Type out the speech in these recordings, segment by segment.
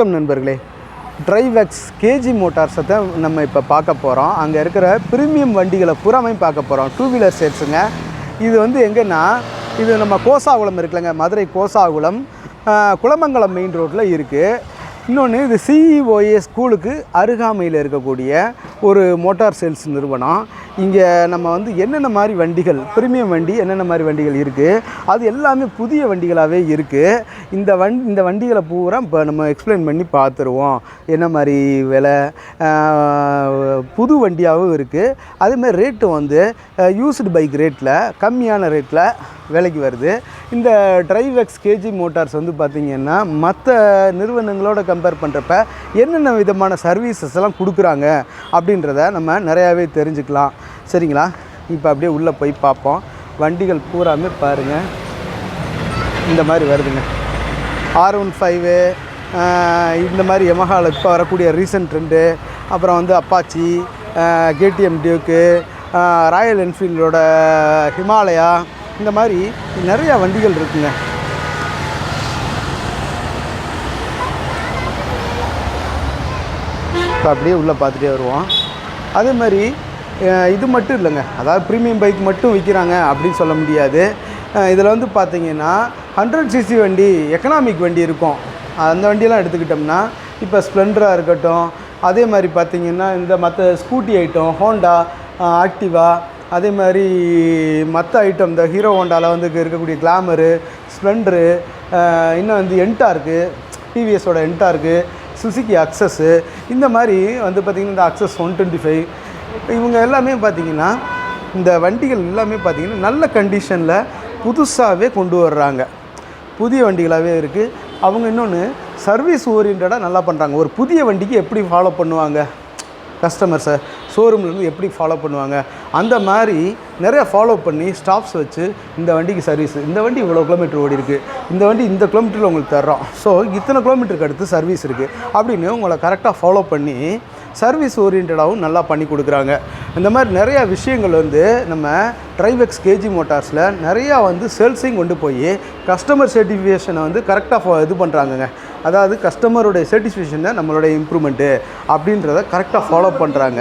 வணக்கம் நண்பர்களே. டிரைவெக்ஸ் கேஜி மோட்டார்ஸை தான் நம்ம இப்போ பார்க்க போகிறோம் அங்கே இருக்கிற ப்ரீமியம் வண்டிகளை புறமே பார்க்க போகிறோம் டூ வீலர் செட்ஸுங்க. இது வந்து எங்கன்னா இது நம்ம கோசாகுளம் இருக்குல்லங்க. மதுரை கோசாகுளம். குளமங்கலம் மெயின் ரோட்டில் இருக்குது இன்னொன்று இது சிஇஓஏ ஸ்கூலுக்கு அருகாமையில் இருக்கக்கூடிய ஒரு மோட்டார் சேல்ஸ் நிறுவனம். இங்கே நம்ம வந்து என்னென்ன மாதிரி வண்டிகள் ப்ரீமியம் வண்டி என்னென்ன மாதிரி வண்டிகள் இருக்குது அது எல்லாமே புதிய வண்டிகளாகவே இருக்குது இந்த வண் இந்த வண்டிகளை பூரா இப்போ நம்ம எக்ஸ்பிளைன் பண்ணி பார்த்துருவோம் என்ன மாதிரி விலை புது வண்டியாகவும் இருக்குது அதேமாதிரி ரேட்டு வந்து யூஸ்டு பைக் ரேட்டில் கம்மியான ரேட்டில் விலைக்கு வருது. இந்த ட்ரைவெக்ஸ் கேஜி மோட்டார்ஸ் வந்து பார்த்திங்கன்னா மற்ற நிறுவனங்களோட கம்பேர் பண்ணுறப்ப என்னென்ன விதமான சர்வீசஸ் எல்லாம் கொடுக்குறாங்க அப்படின்றத நம்ம நிறையாவே தெரிஞ்சுக்கலாம். சரிங்களா? இப்போ அப்படியே உள்ளே போய் பார்ப்போம். வண்டிகள் பூராமே பாருங்கள் இந்த மாதிரி வருதுங்க. ஆர் ஒன் ஃபைவு இந்த மாதிரி யமஹாவில் இப்போ வரக்கூடிய ரீசன்ட் ட்ரெண்டு அப்புறம் வந்து அப்பாச்சி கேடிஎம் டியூக்கு ராயல் என்ஃபீல்டோட ஹிமாலயா இந்த மாதிரி நிறையா வண்டிகள் இருக்குங்க. இப்போ அப்படியே உள்ளே பார்த்துட்டே வருவோம். அதே மாதிரி இது மட்டும் இல்லைங்க. அதாவது ப்ரீமியம் பைக் மட்டும் விற்கிறாங்க அப்படின்னு சொல்ல முடியாது. இதில் வந்து பார்த்திங்கன்னா ஹண்ட்ரட் சிசி வண்டி எக்கனாமிக் வண்டி இருக்கும். அந்த வண்டியெல்லாம் எடுத்துக்கிட்டோம்னா இப்போ ஸ்ப்ளெண்டராக இருக்கட்டும் அதே மாதிரி பார்த்திங்கன்னா இந்த மற்ற ஸ்கூட்டி ஐட்டம் ஹோண்டா ஆக்டிவா அதே மாதிரி மற்ற ஐட்டம் இந்த ஹீரோ ஹோண்டாவில் வந்து இருக்கக்கூடிய கிளாமரு ஸ்ப்ளெண்டரு இன்னும் வந்து என்டார்க்கு டிவிஎஸோட என்டார்க்கு சுசுக்கி அக்சஸ்ஸு இந்த மாதிரி வந்து பார்த்திங்கன்னா இந்த அக்சஸ் ஒன் டுவெண்ட்டி ஃபைவ் இவங்க எல்லாமே பார்த்திங்கன்னா இந்த வண்டிகள் எல்லாமே பார்த்திங்கன்னா நல்ல கண்டிஷனில் புதுசாகவே கொண்டு வர்றாங்க. புதிய வண்டிகளாகவே இருக்குது அவங்க இன்னொன்று சர்வீஸ் ஓரியன்டாக நல்லா பண்ணுறாங்க ஒரு புதிய வண்டிக்கு எப்படி ஃபாலோ பண்ணுவாங்க? கஸ்டமர்ஸை ஷோரூம்லேருந்து எப்படி ஃபாலோ பண்ணுவாங்க? அந்த மாதிரி நிறைய ஃபாலோ பண்ணி ஸ்டாப்ஸ் வச்சு இந்த வண்டிக்கு சர்வீஸ் இந்த வண்டி இவ்வளோ கிலோமீட்டர் ஓடி இருக்குது இந்த வண்டி இந்த கிலோமீட்டரில் உங்களுக்கு தர்றோம். ஸோ இத்தனை கிலோமீட்டருக்கு அடுத்து சர்வீஸ் இருக்குது அப்படின்னு உங்களை கரெக்டாக ஃபாலோ பண்ணி சர்வீஸ் ஓரியன்டாகவும் நல்லா பண்ணி கொடுக்குறாங்க. இந்த மாதிரி நிறையா விஷயங்கள் வந்து நம்ம ட்ரைவெக்ஸ் கேஜி மோட்டார்ஸில் நிறையா வந்து சேல்ஸையும் கொண்டு போய் கஸ்டமர் சர்டிஃபிகேஷனை வந்து கரெக்டாக இது பண்ணுறாங்கங்க அதாவது கஸ்டமருடைய சாட்டிஸ்ஃபேக்ஷன் தான் நம்மளுடைய இம்ப்ரூவ்மெண்ட்டு அப்படின்றத கரெக்டாக ஃபாலோ பண்ணுறாங்க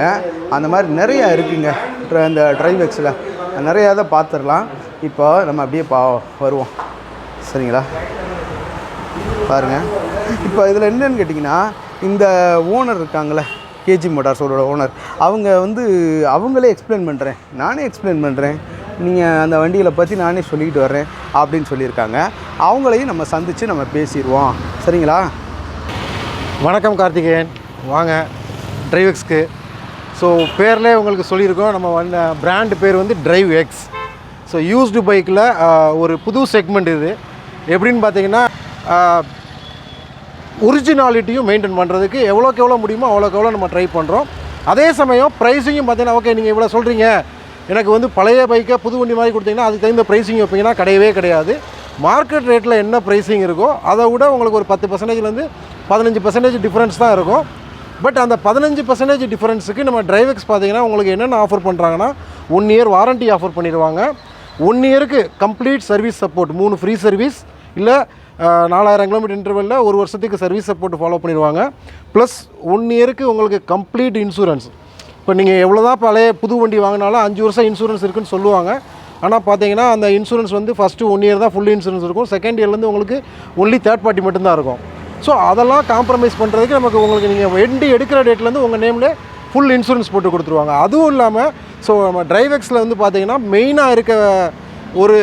அந்த மாதிரி நிறையா இருக்குங்க. ட்ர- இந்த ட்ரைவெக்ஸில் நிறையா தான் பார்த்துடலாம். இப்போ நம்ம அப்படியே பா வருவோம். சரிங்களா? பாருங்கள் இப்போ இதில் என்னென்னு கேட்டிங்கன்னா இந்த ஓனர் இருக்காங்களே கேஜி மோட்டார்ஸோட ஓனர் அவங்க வந்து அவங்களே எக்ஸ்பிளைன் பண்ணுறேன் நானே எக்ஸ்பிளைன் பண்ணுறேன் நீங்கள் அந்த வண்டிகளை பற்றி நானே சொல்லிக்கிட்டு வர்றேன் அப்படின்னு சொல்லியிருக்காங்க. அவங்களையும் நம்ம சந்தித்து நம்ம பேசிடுவோம். சரிங்களா? வணக்கம் கார்த்திகேயன். வாங்க. டிரைவெக்ஸ்க்கு ஸோ பேர்லேயே உங்களுக்கு சொல்லியிருக்கோம். நம்ம வந்த பிராண்டு பேர் வந்து டிரைவ் எக்ஸ் ஸோ யூஸ்டு பைக்கில் ஒரு புது செக்மெண்ட் இது. எப்படின்னு பார்த்தீங்கன்னா ஒரிஜினாலிட்டியும் மெயின்டைன் பண்ணுறதுக்கு எவ்வளோக்கு எவ்வளோ முடியுமோ அவ்வளோக்கு எவ்வளோ நம்ம ட்ரை பண்ணுறோம் அதே சமயம் ப்ரைஸையும் பார்த்தீங்கன்னா ஓகே நீங்கள் இவ்வளோ சொல்கிறீங்க எனக்கு வந்து பழைய பைக்கை புது வண்டி மாதிரி கொடுத்தீங்கன்னா அதுக்கு தகுந்த ப்ரைஸிங் வைப்பீங்கன்னா கிடையவே கிடையாது. மார்க்கெட் ரேட்டில் என்ன ப்ரைஸிங் இருக்கோ அதை விட உங்களுக்கு ஒரு பத்து பர்சன்டேஜ்லேருந்து பதினஞ்சு பர்சன்டேஜ் டிஃப்ரென்ஸ் தான் இருக்கும். பட் அந்த பதினஞ்சு பர்சன்டேஜ் டிஃப்ரென்ஸுக்கு நம்ம டிரைவெக்ஸ் பார்த்தீங்கன்னா உங்களுக்கு என்னென்ன ஆஃபர் பண்ணுறாங்கன்னா ஒன் இயர் வாரண்ட்டி ஆஃபர் பண்ணிடுவாங்க. ஒன் இயருக்கு கம்ப்ளீட் சர்வீஸ் சப்போர்ட் மூணு ஃப்ரீ சர்வீஸ் இல்லை நாலாயிரம் கிலோமீட்டர் இன்டர்வெல்லில் ஒரு வருஷத்துக்கு சர்வீஸ் சப்போர்ட் ஃபாலோ பண்ணிடுவாங்க. ப்ளஸ் ஒன் இயருக்கு உங்களுக்கு கம்ப்ளீட் இன்சூரன்ஸ் இப்போ நீங்கள் எவ்வளோ தான் பழைய புது வண்டி வாங்கினாலும் அஞ்சு வருஷம் இன்சூரன்ஸ் இருக்குன்னு சொல்லுவாங்க. ஆனால் பார்த்தீங்கன்னா அந்த இன்சூரன்ஸ் வந்து ஃபஸ்ட்டு ஒன் இயர் தான் ஃபுல் இன்சூரன்ஸ் இருக்கும். செகண்ட் இயர்லேருந்து உங்களுக்கு ஒன்லி தேர்ட் பார்ட்டி மட்டும்தான் இருக்கும். ஸோ அதெல்லாம் காம்ப்ரமைஸ் பண்ணுறதுக்கு நமக்கு உங்களுக்கு நீங்கள் வண்டி எடுக்கிற டேட்லேருந்து உங்கள் நேமில் ஃபுல் இன்சூரன்ஸ் போட்டு கொடுத்துருவாங்க. அதுவும் இல்லாமல் ஸோ நம்ம டிரைவெக்ஸில் வந்து பார்த்தீங்கன்னா மெயினாக இருக்க ஒரு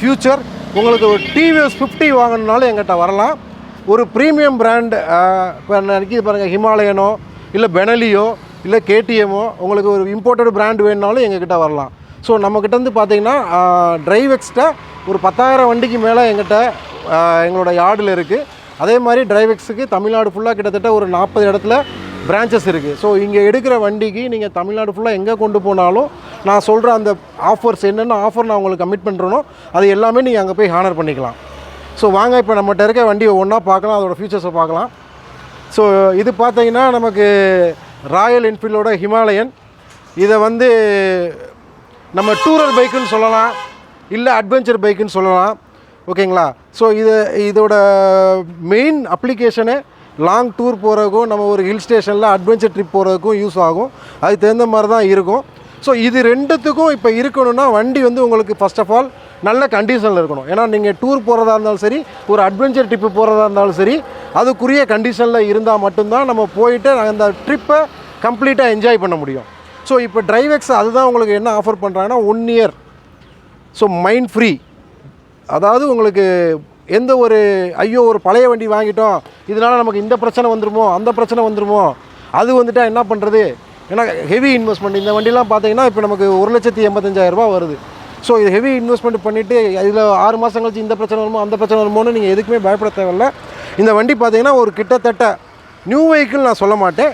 ஃப்யூச்சர் உங்களுக்கு ஒரு டிவிஎஸ் ஃபிஃப்டி வாங்கணுனாலும் எங்கிட்ட வரலாம். ஒரு ப்ரீமியம் பிராண்ட் இப்போ நினைக்கிது பாருங்கள் ஹிமாலயனோ இல்லை பெனலியோ இல்லை கேடிஎம்மோ உங்களுக்கு ஒரு இம்போர்ட்டட் பிராண்ட் வேணுனாலும் எங்ககிட்ட வரலாம். ஸோ நம்மக்கிட்ட வந்து பார்த்தீங்கன்னா டிரைவெக்ஸ்ட்ட ஒரு பத்தாயிரம் வண்டிக்கு மேலே எங்கிட்ட எங்களோட யார்டில் இருக்குது அதே மாதிரி டிரைவெக்ஸுக்கு தமிழ்நாடு ஃபுல்லாக கிட்டத்தட்ட ஒரு நாற்பது இடத்துல பிரான்ச்சஸ் இருக்குது ஸோ இங்கே எடுக்கிற வண்டிக்கு நீங்கள் தமிழ்நாடு ஃபுல்லாக எங்கே கொண்டு போனாலும் நான் சொல்கிற அந்த ஆஃபர்ஸ் என்னென்ன ஆஃபர் நான் உங்களுக்கு கமிட் பண்ணுறனோ அது எல்லாமே நீங்கள் அங்கே போய் ஹானர் பண்ணிக்கலாம். ஸோ வாங்க இப்போ நம்மகிட்ட இருக்க வண்டியை ஒன்றா பார்க்கலாம் அதோட ஃபியூச்சர்ஸை பார்க்கலாம். ஸோ இது பார்த்தீங்கன்னா நமக்கு ராயல் என்ஃபீல்டோட ஹிமாலயன். இதை வந்து நம்ம டூரர் பைக்குன்னு சொல்லலாம் இல்லை அட்வென்ச்சர் பைக்குன்னு சொல்லலாம். ஓகேங்களா? ஸோ இது இதோட மெயின் அப்ளிகேஷனு லாங் டூர் போகிறதுக்கும் நம்ம ஒரு ஹில் ஸ்டேஷனில் அட்வென்ச்சர் ட்ரிப் போகிறதுக்கும் யூஸ் ஆகும். அதுக்கு தகுந்த மாதிரி தான் இருக்கும். ஸோ இது ரெண்டுத்துக்கும் இப்போ இருக்கணும்னா வண்டி வந்து உங்களுக்கு ஃபர்ஸ்ட் ஆஃப் ஆல் நல்ல கண்டிஷனில் இருக்கணும். ஏன்னா நீங்கள் டூர் போகிறதா இருந்தாலும் சரி ஒரு அட்வென்ச்சர் ட்ரிப்பு போகிறதா இருந்தாலும் சரி அதுக்குரிய கண்டிஷனில் இருந்தால் மட்டும்தான் நம்ம போயிட்டு அந்த ட்ரிப்பை கம்ப்ளீட்டாக என்ஜாய் பண்ண முடியும். ஸோ இப்போ டிரைவெக்ஸ் அதுதான் உங்களுக்கு என்ன ஆஃபர் பண்ணுறாங்கன்னா one year so mind free அதாவது உங்களுக்கு எந்த ஒரு ஐயோ ஒரு பழைய வண்டி வாங்கிட்டோம் இதனால் நமக்கு இந்த பிரச்சனை வந்துருமோ அந்த பிரச்சனை வந்துருமோ அது வந்துட்டால் என்ன பண்ணுறது ஏன்னா ஹெவி இன்வெஸ்ட்மெண்ட் இந்த வண்டிலாம் பார்த்தீங்கன்னா இப்போ நமக்கு ஒரு லட்சத்தி எண்பத்தஞ்சாயிரம் ரூபாய் வருது. ஸோ இது ஹெவி இன்வெஸ்ட்மெண்ட் பண்ணிவிட்டு இதில் ஆறு மாதம் கழிச்சு இந்த பிரச்சனை வருமோ அந்த பிரச்சனை வருமோன்னு நீங்கள் எதுக்குமே பயப்பட தேவையில்ல. இந்த வண்டி பார்த்தீங்கன்னா ஒரு கிட்டத்தட்ட நியூ வெஹிக்கிள் நான் சொல்ல மாட்டேன்.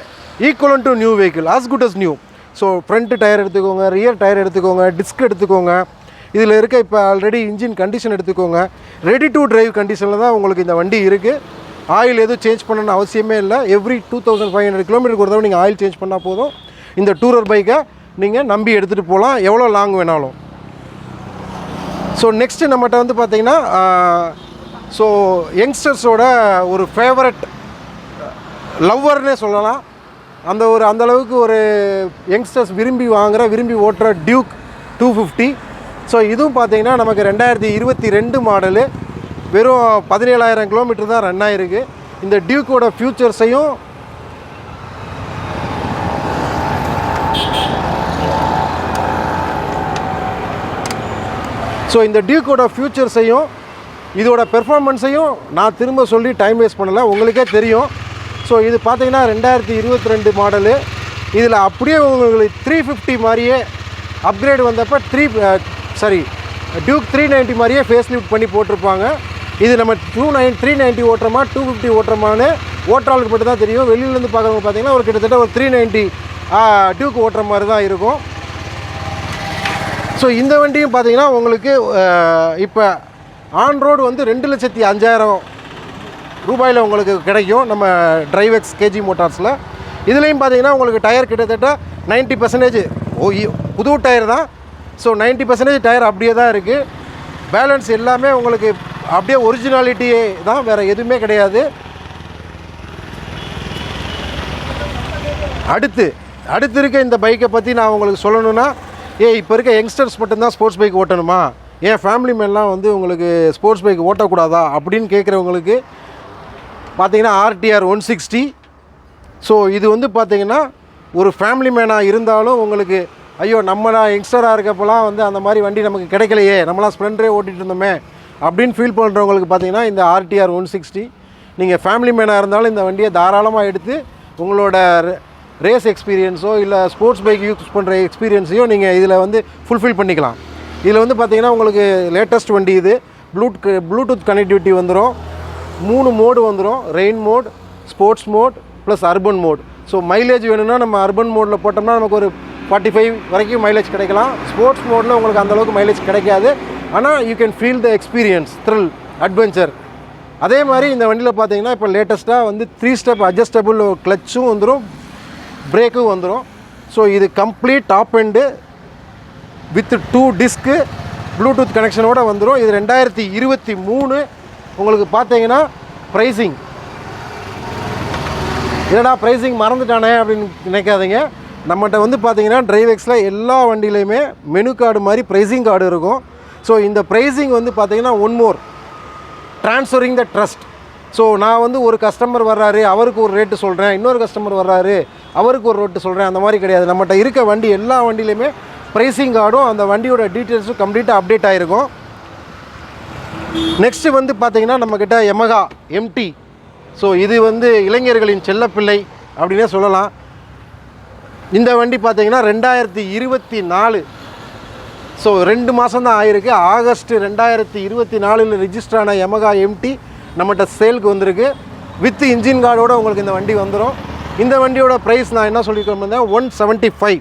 Equivalent to new vehicle as good as new so front tyre எடுத்துக்கோங்க ரியர் டயர் எடுத்துக்கோங்க டிஸ்க் எடுத்துக்கோங்க. இதில் இருக்க இப்போ ஆல்ரெடி இன்ஜின் கண்டிஷன் எடுத்துக்கோங்க. ரெடி டு டிரைவ் கண்டிஷனில் தான் உங்களுக்கு இந்த வண்டி இருக்குது ஆயில் எதுவும் சேஞ்ச் பண்ணணும்னு அவசியமே இல்லை. Every two thousand five hundred கிலோமீட்டருக்கு ஒரு தடவை நீங்கள் ஆயில் சேஞ்ச் பண்ணால் போதும். இந்த டூரர் பைக்கை நீங்கள் நம்பி எடுத்துகிட்டு போகலாம் எவ்வளோ லாங் வேணாலும். ஸோ நெக்ஸ்ட்டு நம்மகிட்ட வந்து பார்த்திங்கன்னா ஸோ யங்ஸ்டர்ஸோட ஒரு ஃபேவரட் லவ்வர்னே சொல்லலாம். அந்த ஒரு அந்தளவுக்கு ஒரு யங்ஸ்டர்ஸ் விரும்பி வாங்குகிற விரும்பி ஓட்டுற டியூக் டூ ஃபிஃப்டி ஸோ இதுவும் பார்த்தீங்கன்னா நமக்கு ரெண்டாயிரத்தி இருபத்தி ரெண்டு மாடலு வெறும் பதினேழாயிரம் கிலோமீட்டர் தான் ரன் ஆயிருக்கு. இந்த டியூக்கோட ஃபியூச்சர்ஸையும் ஸோ இந்த டியூக்கோட ஃபியூச்சர்ஸையும் இதோட பெர்ஃபார்மன்ஸையும் நான் திரும்ப சொல்லி டைம் வேஸ்ட் பண்ணலை. உங்களுக்கே தெரியும். ஸோ இது பார்த்தீங்கன்னா ரெண்டாயிரத்தி இருபத்தி ரெண்டு மாடலு இதில் அப்படியே உங்களுக்கு த்ரீ ஃபிஃப்டி மாதிரியே அப்கிரேடு வந்தப்போ three sorry Duke three ninety மாதிரியே ஃபேஸ் லிஃப்ட் பண்ணி போட்டிருப்பாங்க. இது நம்ம டூ நைன் த்ரீ நைன்ட்டி ஓட்டுறமா டூ ஃபிஃப்டி ஓட்டுறமானு ஓட்டுறாளுக்கு மட்டும் தான் தெரியும். வெளியிலேருந்து பார்க்குறவங்க பார்த்தீங்கன்னா ஒரு கிட்டத்தட்ட ஒரு த்ரீ நைன்ட்டி டூக்கு ஓட்டுற மாதிரி தான் இருக்கும். ஸோ இந்த வண்டியும் பார்த்தீங்கன்னா உங்களுக்கு இப்போ ஆன் ரோடு வந்து ரெண்டு லட்சத்தி அஞ்சாயிரம் ரூபாயில் உங்களுக்கு கிடைக்கும் நம்ம டிரைவெக்ஸ் கேஜி மோட்டார்ஸில் இதுலேயும் பார்த்தீங்கன்னா உங்களுக்கு டயர் கிட்டத்தட்ட 90% பர்சன்டேஜ் ஓ புது டயர் தான். ஸோ 90% பர்சன்டேஜ் டயர் அப்படியே தான் இருக்குது பேலன்ஸ் எல்லாமே உங்களுக்கு அப்படியே ஒரிஜினாலிட்டியே தான் வேறு எதுவுமே கிடையாது. அடுத்து அடுத்து இருக்க இந்த பைக்கை பற்றி நான் உங்களுக்கு சொல்லணும்னா ஏ இப்போ இருக்க யங்ஸ்டர்ஸ் மட்டும்தான் ஸ்போர்ட்ஸ் பைக் ஓட்டணுமா? ஏன் ஃபேமிலி மேன்லாம் வந்து உங்களுக்கு ஸ்போர்ட்ஸ் பைக் ஓட்டக்கூடாதா? அப்படின்னு கேட்குறவங்களுக்கு பார்த்தீங்கன்னா ஆர்டிஆர் ஒன் சிக்ஸ்டி ஸோ இது வந்து பார்த்திங்கன்னா ஒரு ஃபேமிலி மேனாக இருந்தாலும் உங்களுக்கு ஐயோ நம்மளா யங்ஸ்டராக இருக்கப்போலாம் வந்து அந்த மாதிரி வண்டி நமக்கு கிடைக்கலையே. நம்மளாம் ஸ்ப்ளெண்டரே ஓட்டிகிட்டு இருந்தோமே. அப்படின்னு ஃபீல் பண்ணுறவங்களுக்கு பார்த்தீங்கன்னா இந்த ஆர்டிஆர் ஒன் சிக்ஸ்டி நீங்கள் ஃபேமிலி மேனாக இருந்தாலும் இந்த வண்டியை தாராளமாக எடுத்து உங்களோட ரேஸ் எக்ஸ்பீரியன்ஸோ இல்லை ஸ்போர்ட்ஸ் பைக் யூஸ் பண்ணுற எக்ஸ்பீரியன்ஸையும் நீங்கள் இதில் வந்து ஃபுல்ஃபில் பண்ணிக்கலாம். இதில் வந்து பார்த்தீங்கன்னா உங்களுக்கு லேட்டஸ்ட் வண்டி இது. ப்ளூட் ப்ளூடூத் கனெக்டிவிட்டி வந்துடும் மூணு மோடு வந்துடும் rain mode sports mode plus urban mode so mileage வேணும்னா நம்ம அர்பன் மோடில் போட்டோம்னா நமக்கு ஒரு ஃபார்ட்டி ஃபைவ் வரைக்கும் மைலேஜ் கிடைக்கலாம். ஸ்போர்ட்ஸ் மோடில் உங்களுக்கு அந்தளவுக்கு மைலேஜ் கிடைக்காது. ஆனால் you can feel the experience thrill adventure அதே மாதிரி இந்த வண்டியில் பார்த்தீங்கன்னா இப்போ லேட்டஸ்ட்டாக வந்து த்ரீ ஸ்டெப் அட்ஜஸ்டபுள் கிளச்சும் வந்துடும் பிரேக்கும் வந்துடும் ஸோ இது complete top end with two disc Bluetooth கனெக்ஷனோட வந்துடும் இது ரெண்டாயிரத்தி இருபத்தி மூணு. உங்களுக்கு பார்த்தீங்கன்னா ப்ரைஸிங் என்னடா ப்ரைஸிங் மறந்துட்டானே அப்படின்னு நினைக்காதீங்க. நம்மகிட்ட வந்து பார்த்தீங்கன்னா டிரைவெக்ஸில் எல்லா வண்டியிலையுமே மெனு கார்டு மாதிரி ப்ரைஸிங் கார்டு இருக்கும். ஸோ இந்த ப்ரைஸிங் வந்து பார்த்திங்கன்னா one more transferring the trust so நான் வந்து ஒரு கஸ்டமர் வர்றாரு அவருக்கு ஒரு ரேட்டு சொல்கிறேன் இன்னொரு கஸ்டமர் வர்றாரு அவருக்கு ஒரு ரேட்டு சொல்கிறேன் அந்த மாதிரி கிடையாது. நம்மகிட்ட இருக்க வண்டி எல்லா வண்டியிலையுமே ப்ரைஸிங் கார்டும் அந்த வண்டியோட டீட்டெயில்ஸும் கம்ப்ளீட்டாக அப்டேட் ஆகிருக்கும் நெக்ஸ்ட்டு வந்து பார்த்திங்கன்னா நம்மக்கிட்ட எமகா எம்டி ஸோ இது வந்து இளைஞர்களின் செல்லப்பிள்ளை அப்படின்னே சொல்லலாம். இந்த வண்டி பார்த்தீங்கன்னா ரெண்டாயிரத்தி இருபத்தி நாலு ஸோ ரெண்டு மாதம் தான் ஆயிருக்கு. ஆகஸ்ட் ரெண்டாயிரத்தி இருபத்தி நாலில் ரிஜிஸ்டர் ஆன எமகா எம்டி நம்மகிட்ட சேலுக்கு வந்திருக்கு. வித் இன்ஜின் கார்டோட உங்களுக்கு இந்த வண்டி வந்துடும் இந்த வண்டியோட ப்ரைஸ் நான் என்ன சொல்லியிருக்கேன் one seventy five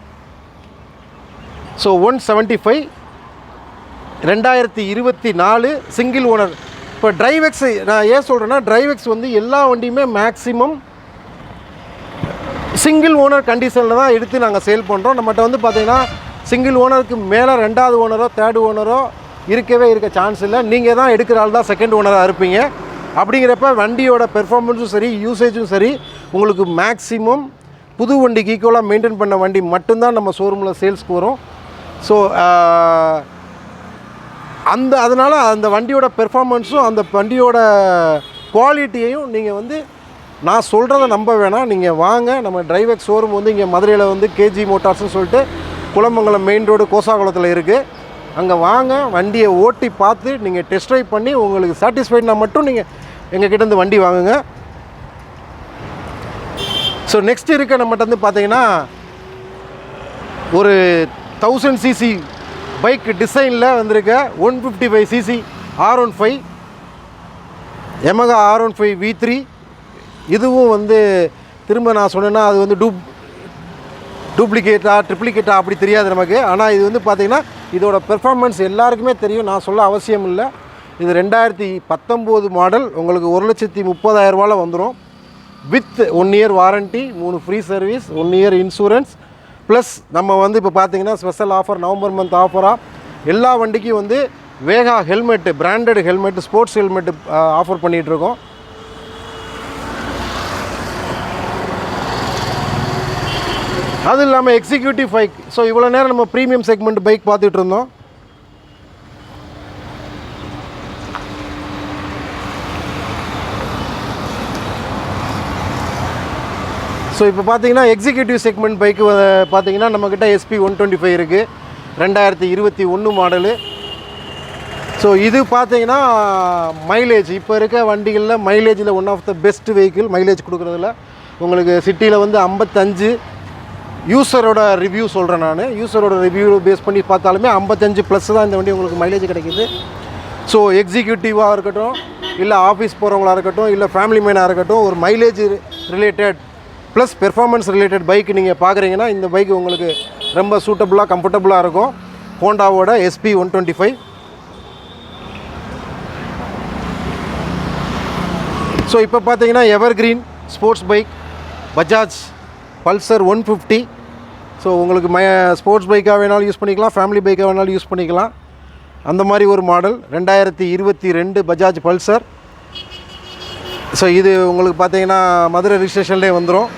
so one seventy five ரெண்டாயிரத்தி இருபத்தி நாலு சிங்கிள் ஓனர் இப்போ டிரைவெக்ஸ் நான் ஏன் சொல்கிறேன்னா டிரைவெக்ஸ் வந்து எல்லா வண்டியுமே மேக்ஸிமம் சிங்கிள் ஓனர் கண்டிஷனில் தான் எடுத்து நாங்கள் சேல் பண்ணுறோம் நம்மகிட்ட வந்து பார்த்திங்கன்னா சிங்கிள் ஓனருக்கு மேலே ரெண்டாவது ஓனரோ தேர்ட் ஓனரோ இருக்கவே இருக்க சான்ஸ் இல்லை. நீங்கள் தான் எடுக்கிற ஆள் தான் செகண்ட் ஓனராக இருப்பீங்க. அப்படிங்கிறப்ப வண்டியோட பெர்ஃபார்மன்ஸும் சரி யூசேஜும் சரி உங்களுக்கு மேக்ஸிமம் புது வண்டிக்கு ஈக்குவலாக மெயின்டைன் பண்ண வண்டி மட்டும்தான் நம்ம ஷோரூமில் சேல்ஸ்க்கு வரும். ஸோ அந்த அதனால் அந்த வண்டியோட பெர்ஃபார்மன்ஸும் அந்த வண்டியோட குவாலிட்டியையும் நீங்கள் வந்து நான் சொல்கிறத நம்ப வேணாம். நீங்கள் வாங்க நம்ம டிரைவர் ஷோரூம் வந்து இங்கே மதுரையில் வந்து கேஜி மோட்டார்ஸ்னு சொல்லிட்டு குளமங்கலம் மெயின் ரோடு கோசாகுளத்தில் இருக்குது அங்கே வாங்க வண்டியை ஓட்டி பார்த்து நீங்கள் டெஸ்ட் ட்ரைவ் பண்ணி உங்களுக்கு சாட்டிஸ்ஃபைட்னா மட்டும் நீங்கள் எங்கள் கிட்டேருந்து வண்டி வாங்குங்க. ஸோ நெக்ஸ்ட் இருக்க நம்மகிட்ட வந்து பார்த்தீங்கன்னா ஒரு தௌசண்ட் சிசி பைக் டிசைனில் வந்திருக்க one fifty five CC R one five Yamaha R one five V three இதுவும் வந்து திரும்ப நான் சொன்னேன்னா அது வந்து டூப் டூப்ளிகேட்டா ட்ரிப்ளிகேட்டா அப்படி தெரியாது நமக்கு. ஆனால் இது வந்து பார்த்திங்கன்னா இதோட பெர்ஃபார்மன்ஸ் எல்லாருக்குமே தெரியும். நான் சொல்ல அவசியம் இல்லை. இது ரெண்டாயிரத்தி பத்தொம்போது மாடல் உங்களுக்கு ஒரு லட்சத்தி முப்பதாயிரரூபாவில் வந்துடும் வித் ஒன் இயர் வாரண்ட்டி மூணு free service one year insurance plus நம்ம வந்து இப்போ பார்த்தீங்கன்னா ஸ்பெஷல் ஆஃபர் நவம்பர் மந்த் ஆஃபராக எல்லா வண்டிக்கும் வந்து Vega helmet branded helmet sports helmet offer பண்ணிகிட்ருக்கோம் அது இல்லாமல் எக்ஸிக்யூட்டிவ் பைக் ஸோ இவ்வளோ நேரம் நம்ம ப்ரீமியம் செக்மெண்ட் பைக் பார்த்துட்டு இருந்தோம். ஸோ இப்போ பார்த்தீங்கன்னா எக்ஸிக்யூட்டிவ் செக்மெண்ட் பைக்கு பார்த்தீங்கன்னா நம்மக்கிட்ட எஸ்பி ஒன் டுவெண்ட்டி ஃபைவ் இருக்குது ரெண்டாயிரத்தி இருபத்தி ஒன்று மாடலு ஸோ இது பார்த்தீங்கன்னா மைலேஜ் இப்போ இருக்க வண்டிகளில் மைலேஜில் one of the best vehicle mileage கொடுக்குறதுல. உங்களுக்கு சிட்டியில் வந்து ஐம்பத்தஞ்சு யூசரோட ரிவ்யூ சொல்கிறேன் நான். யூசரோட ரிவ்யூ பேஸ் பண்ணி பார்த்தாலுமே ஐம்பத்தஞ்சு ப்ளஸ் தான் இந்த வண்டி உங்களுக்கு மைலேஜ் கிடைக்குது. ஸோ எக்ஸிக்யூட்டிவாக இருக்கட்டும் இல்லை ஆஃபீஸ் போகிறவங்களா இருக்கட்டும் இல்லை ஃபேமிலி மேனாக இருக்கட்டும் ஒரு mileage related plus performance related bike நீங்கள் பார்க்குறீங்கன்னா இந்த பைக் உங்களுக்கு ரொம்ப சூட்டபுளாக கம்ஃபர்டபுளாக இருக்கும். ஹோண்டாவோட SP one twenty five so இப்போ பார்த்தீங்கன்னா evergreen sports bike Bajaj Pulsar one fifty. So உங்களுக்கு ம ஸ்போர்ட்ஸ் பைக்காக வேணாலும் யூஸ் பண்ணிக்கலாம் ஃபேமிலி பைக்காக வேணாலும் யூஸ் பண்ணிக்கலாம். அந்த மாதிரி ஒரு மாடல் ரெண்டாயிரத்தி இருபத்தி ரெண்டு பஜாஜ் பல்சர். ஸோ இது உங்களுக்கு பார்த்தீங்கன்னா மதுரை ரிஜிஸ்ட்ரேஷன்லேயே வந்துடும்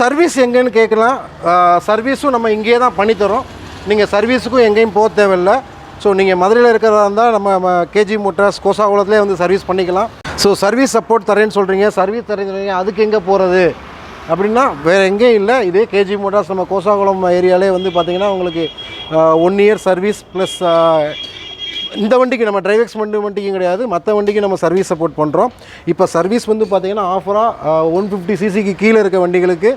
சர்வீஸ் எங்கேன்னு கேட்கலாம். சர்வீஸும் நம்ம இங்கேயே தான் பண்ணித்தரோம் நீங்கள் சர்வீஸுக்கும் எங்கேயும் போக தேவையில்லை. ஸோ நீங்கள் மதுரையில் இருக்கிறதா இருந்தால் நம்ம கேஜி மோட்டார்ஸ் கோசாகுளத்துலேயே வந்து சர்வீஸ் பண்ணிக்கலாம். ஸோ சர்வீஸ் சப்போர்ட் தரேன்னு சொல்கிறீங்க சர்வீஸ் தரேன்னு அதுக்கு எங்கே போகிறது அப்படின்னா வேறு எங்கேயும் இல்லை. இதே கேஜி மோட்டார்ஸ் நம்ம கோசாகுளம் ஏரியாலே வந்து பார்த்திங்கன்னா உங்களுக்கு ஒன் இயர் சர்வீஸ் ப்ளஸ் இந்த வண்டிக்கு நம்ம டிரைவெக்ஸ் வண்டி வண்டிக்கும் கிடையாது. மற்ற வண்டிக்கு நம்ம சர்வீஸ் சப்போர்ட் பண்ணுறோம் இப்போ சர்வீஸ் வந்து பார்த்தீங்கன்னா ஆஃபராக ஒன் ஃபிஃப்டி சிசிக்கு கீழே இருக்க வண்டிகளுக்கு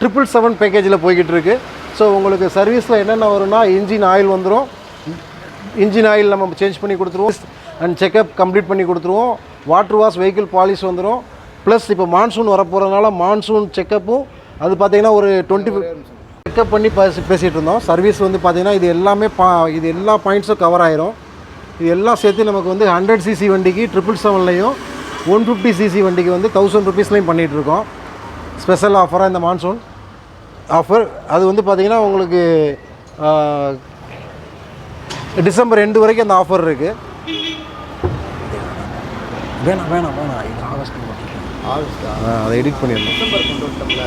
ட்ரிபிள் செவன் பேக்கேஜில் போய்கிட்டு இருக்கு. ஸோ உங்களுக்கு சர்வீஸில் என்னென்ன வரும்னா இன்ஜின் ஆயில் வந்துடும் இன்ஜின் ஆயில் நம்ம சேஞ்ச் பண்ணி கொடுத்துருவோம். அண்ட் செக்கப் கம்ப்ளீட் பண்ணி கொடுத்துருவோம். வாட்டர் வாஷ் வெஹிக்கிள் பாலிஷ் வந்துடும் ப்ளஸ் இப்போ மான்சூன் வரப்போகிறதுனால மான்சூன் செக்கப்பும் அது பார்த்தீங்கன்னா ஒரு டுவெண்ட்டி செக்கப் பண்ணி பேசி பேசிகிட்டு இருந்தோம். சர்வீஸ் வந்து பார்த்தீங்கன்னா இது எல்லாமே பா இது எல்லா பாயிண்ட்ஸும் கவர் ஆயிரும். இது எல்லாம் சேர்த்து நமக்கு வந்து ஹண்ட்ரட் சிசி வண்டிக்கு ட்ரிபிள் செவன்லையும் ஒன் ஃபிஃப்டி சிசி வண்டிக்கு வந்து தௌசண்ட் ருபீஸ்லையும் பண்ணிகிட்ருக்கோம் ஸ்பெஷல் ஆஃபராக இந்த மான்சூன் ஆஃபர் அது வந்து பார்த்திங்கன்னா உங்களுக்கு டிசம்பர் ரெண்டு வரைக்கும் அந்த ஆஃபர் இருக்குது வேணாம் வேணாம் வேணாம். இது ஆகஸ்ட் ஆகஸ்டா அதை எடிட் பண்ணிடணும். டிசம்பர் கொண்டு வந்துட்டோம்ல.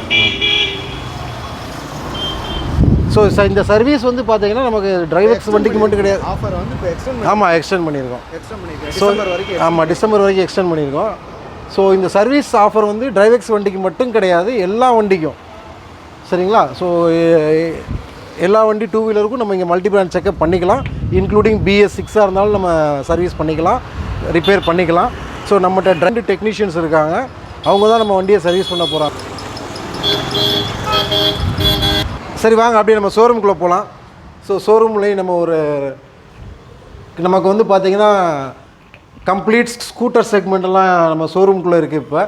ஸோ இந்த சர்வீஸ் வந்து பார்த்தீங்கன்னா நமக்கு டிரைவர்ஸ் வண்டிக்கு மட்டும் கிடையாது. ஆஃபர் வந்து இப்போ எக்ஸ்டெண்ட் ஆமாம் எக்ஸ்டெண்ட் பண்ணியிருக்கோம். எக்ஸ்டெண்ட் ஸோ வரைக்கும் ஆமாம் டிசம்பர் வரைக்கும் எக்ஸ்டெண்ட் பண்ணியிருக்கோம். ஸோ இந்த சர்வீஸ் ஆஃபர் வந்து டிரைவெக்ஸ் வண்டிக்கு மட்டும் கிடையாது எல்லா வண்டிக்கும். சரிங்களா? ஸோ எல்லா வண்டி டூ வீலருக்கும் நம்ம இங்கே மல்டி பிராண்ட் செக்அப் பண்ணிக்கலாம். இன்க்ளூடிங் பிஎஸ் சிக்ஸாக இருந்தாலும் நம்ம சர்வீஸ் பண்ணிக்கலாம் ரிப்பேர் பண்ணிக்கலாம். ஸோ நம்மகிட்ட ரெண்டு டெக்னீஷியன்ஸ் இருக்காங்க. அவங்க தான் நம்ம வண்டியை சர்வீஸ் பண்ண போகிறாங்க சரி வாங்க அப்படியே நம்ம ஷோரூம்குள்ளே போகலாம் ஸோ ஷோரூம்லேயும் நம்ம ஒரு நமக்கு வந்து பார்த்திங்கன்னா கம்ப்ளீட் ஸ்கூட்டர் செக்மெண்ட்லாம் நம்ம ஷோரூம்குள்ளே இருக்குது இப்போ.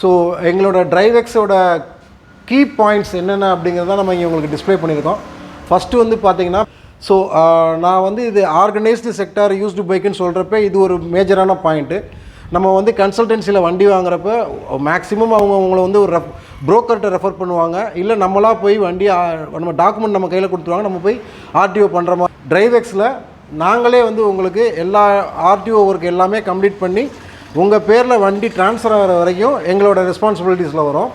ஸோ எங்களோட டிரைவெக்ஸோட கீ பாயிண்ட்ஸ் என்னென்ன அப்படிங்கிறத நம்ம இங்கே உங்களுக்கு டிஸ்ப்ளே பண்ணியிருக்கோம். ஃபஸ்ட்டு வந்து பார்த்திங்கன்னா ஸோ நான் வந்து இது ஆர்கனைஸ்டு செக்டார் யூஸ்டு பைக்குன்னு சொல்கிறப்ப இது ஒரு மேஜரான பாயிண்ட்டு நம்ம வந்து கன்சல்டன்சியில் வண்டி வாங்குறப்ப மேக்ஸிமம் அவங்க அவங்கள வந்து ஒரு ரெஃப் புரோக்கர்கிட்ட ரெஃபர் பண்ணுவாங்க. இல்லை நம்மளாக போய் வண்டி நம்ம டாக்குமெண்ட் நம்ம கையில் கொடுத்துருவாங்க. நம்ம போய் ஆர்டிஓ பண்ணுற மாதிரி டிரைவெக்ஸில் நாங்களே வந்து உங்களுக்கு எல்லா ஆர்டிஓ ஒர்க் எல்லாமே கம்ப்ளீட் பண்ணி உங்கள் பேரில் வண்டி ட்ரான்ஸ்ஃபர் ஆகிற வரைக்கும் எங்களோட ரெஸ்பான்சிபிலிட்டிஸில் வரும்.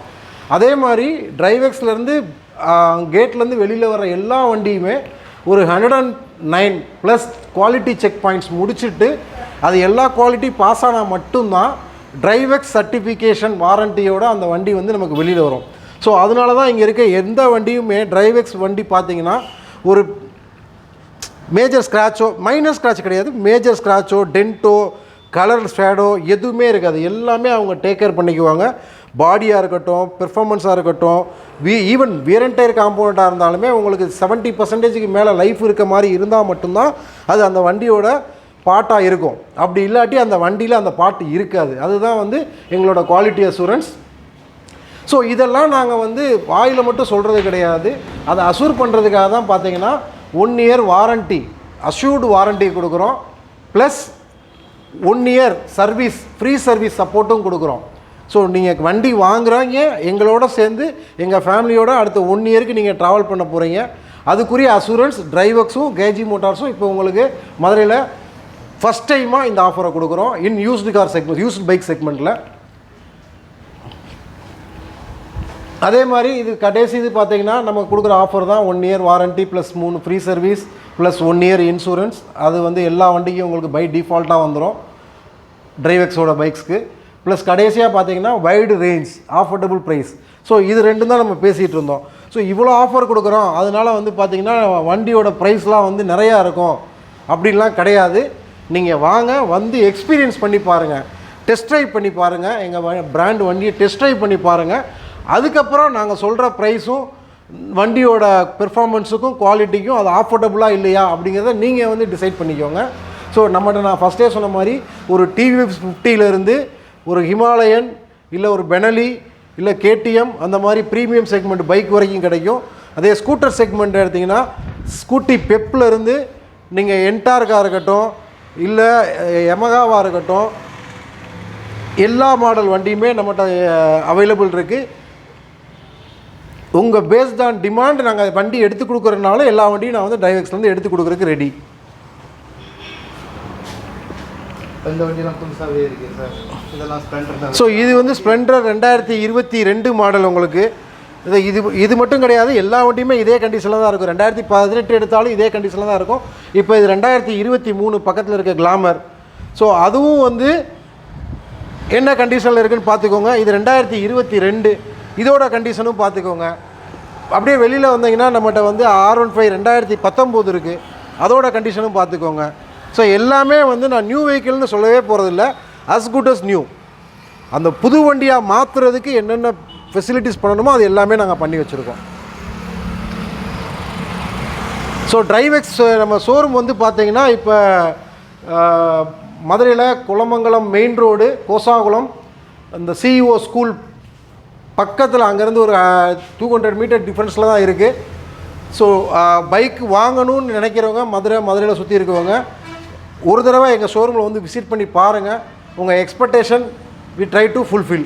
அதே மாதிரி டிரைவெக்ஸ்லேருந்து கேட்லேருந்து வெளியில் வர எல்லா வண்டியுமே ஒரு hundred and nine plus quality check points முடிச்சுட்டு அது எல்லா குவாலிட்டி பாஸ் ஆனால் மட்டும்தான் டிரைவெக்ஸ் சர்டிஃபிகேஷன் வாரண்டியோட அந்த வண்டி வந்து நமக்கு வெளியில் வரும். ஸோ அதனால தான் இங்கே இருக்க எந்த வண்டியுமே டிரைவெக்ஸ் வண்டி பார்த்தீங்கன்னா ஒரு மேஜர் ஸ்க்ராச்சோ மைனர் ஸ்க்ராட்ச் கிடையாது. மேஜர் ஸ்க்ராச்சோ டென்ட்டோ கலர் ஷேடோ எதுவுமே இருக்காது. எல்லாமே அவங்க டேக் கேர் பண்ணிக்குவாங்க. பாடியாக இருக்கட்டும் பெர்ஃபார்மன்ஸாக இருக்கட்டும் வி ஈவன் வியரண்டையர் காம்போனண்ட்டாக இருந்தாலுமே உங்களுக்கு செவன்ட்டி பர்சன்டேஜுக்கு மேலே லைஃப் இருக்க மாதிரி இருந்தால் மட்டும்தான் அது அந்த வண்டியோட பாட்டாக இருக்கும். அப்படி இல்லாட்டி அந்த வண்டியில் அந்த பாட்டு இருக்காது. அதுதான் வந்து எங்களோட குவாலிட்டி அசூரன்ஸ் ஸோ இதெல்லாம் நாங்கள் வந்து வாயில் மட்டும் சொல்கிறது கிடையாது. அதை அசூர் பண்ணுறதுக்காக தான் பார்த்தீங்கன்னா one year warranty assured warranty கொடுக்குறோம். Plus one year service free service சப்போர்ட்டும் கொடுக்குறோம். ஸோ நீங்கள் வண்டி வாங்குறாங்க எங்களோட சேர்ந்து எங்கள் ஃபேமிலியோட அடுத்த ஒன் இயருக்கு நீங்கள் ட்ராவல் பண்ண போகிறீங்க அதுக்குரிய அசூரன்ஸ் டிரைவர்ஸும் கேஜி மோட்டார்ஸும் இப்போ உங்களுக்கு மதுரையில் ஃபஸ்ட் டைமாக இந்த ஆஃபரை கொடுக்குறோம். In used car segment used bike செக்மெண்ட்டில் அதே மாதிரி இது கடைசி இது பார்த்தீங்கன்னா நம்ம கொடுக்குற ஆஃபர் தான் ஒன் இயர் வாரண்ட்டி ப்ளஸ் மூணு free service plus one year insurance அது வந்து எல்லா வண்டிக்கும் உங்களுக்கு பை டிஃபால்ட்டாக வந்துடும் டிரைவெக்ஸோட பைக்ஸ்க்கு ப்ளஸ் கடைசியாக பார்த்தீங்கன்னா wide range affordable price so இது ரெண்டும் தான் நம்ம பேசிகிட்டு இருந்தோம். ஸோ இவ்வளோ ஆஃபர் கொடுக்குறோம். அதனால வந்து பார்த்திங்கன்னா வண்டியோட ப்ரைஸ்லாம் வந்து நிறையா இருக்கும். அப்படின்லாம் கிடையாது. நீங்கள் வாங்க வந்து எக்ஸ்பீரியன்ஸ் பண்ணி பாருங்கள் டெஸ்ட் ட்ரைவ் பண்ணி பாருங்கள் எங்கள் பிராண்ட் வண்டியை டெஸ்ட் ட்ரைவ் பண்ணி பாருங்கள் அதுக்கப்புறம் நாங்கள் சொல்கிற ப்ரைஸும் வண்டியோட பெர்ஃபார்மன்ஸுக்கும் குவாலிட்டிக்கும் அது ஆஃபோர்டபுளாக இல்லையா அப்படிங்கிறத நீங்கள் வந்து டிசைட் பண்ணிக்கோங்க. ஸோ நம்மகிட்ட நான் ஃபஸ்ட்டே சொன்ன மாதிரி ஒரு டிவி ஃபிஃப்டியிலேருந்து ஒரு ஹிமாலயன் இல்லை ஒரு பெனலி இல்லை கேடிஎம் அந்த மாதிரி ப்ரீமியம் செக்மெண்ட் பைக் வரைக்கும் கிடைக்கும். அதே ஸ்கூட்டர் செக்மெண்ட் எடுத்திங்கன்னா ஸ்கூட்டி பெப்பில் இருந்து நீங்கள் என்டார்க்காக இருக்கட்டும் இல்லை எமகாவாக இருக்கட்டும் எல்லா மாடல் வண்டியுமே நம்மகிட்ட அவைலபிள் இருக்குது உங்கள் பேஸ்ட் ஆன் டிமாண்ட் நாங்கள் வண்டி எடுத்து கொடுக்குறதுனால எல்லா வண்டியும் நான் வந்து டிரைவர்ஸ்லேருந்து எடுத்து கொடுக்குறதுக்கு ரெடி இந்த வண்டியெல்லாம் புதுசாகவே இருக்குது சார். இதெல்லாம் ஸ்ப்ளெண்டர் தான். ஸோ இது வந்து ஸ்ப்ளெண்டர் ரெண்டாயிரத்தி இருபத்தி ரெண்டு மாடல் உங்களுக்கு. இது இது இது மட்டும் கிடையாது எல்லா வண்டியுமே இதே கண்டிஷனில் தான் இருக்கும். ரெண்டாயிரத்தி பதினெட்டு எடுத்தாலும் இதே கண்டிஷனில் தான் இருக்கும். இப்போ இது ரெண்டாயிரத்தி இருபத்தி மூணு பக்கத்தில் இருக்க கிளாமர் ஸோ அதுவும் வந்து என்ன கண்டிஷனில் இருக்குன்னு பார்த்துக்கோங்க. இது ரெண்டாயிரத்தி இருபத்தி ரெண்டு. இதோட கண்டிஷனும் பார்த்துக்கோங்க. அப்படியே வெளியில் வந்தீங்கன்னா நம்மகிட்ட வந்து ஆர் ஒன் ஃபைவ் ரெண்டாயிரத்தி பத்தொம்போது இருக்குது அதோட கண்டிஷனும் பார்த்துக்கோங்க. ஸோ எல்லாமே வந்து நான் நியூ வெஹிக்கிள்னு சொல்லவே போகிறதில்ல அஸ் குட் அஸ் நியூ அந்த புது வண்டியாக மாற்றுறதுக்கு என்னென்ன ஃபெசிலிட்டிஸ் பண்ணணுமோ அது எல்லாமே நாங்கள் பண்ணி வச்சுருக்கோம். ஸோ டிரைவெக்ஸ் நம்ம ஷோரூம் வந்து பார்த்தீங்கன்னா இப்போ மதுரையில் குளமங்கலம் மெயின் ரோடு கோசாகுளம் அந்த சிஇஓ ஸ்கூல் பக்கத்தில் அங்கேருந்து ஒரு டூ ஹண்ட்ரட் மீட்டர் டிஃப்ரென்ஸில் தான் இருக்குது ஸோ பைக் வாங்கணும்னு நினைக்கிறவங்க மதுரை மதுரையில் சுற்றி இருக்கவங்க ஒரு தடவை எங்கள் ஷோரூமில் வந்து விசிட் பண்ணி பாருங்கள் உங்கள் expectation we try to fulfil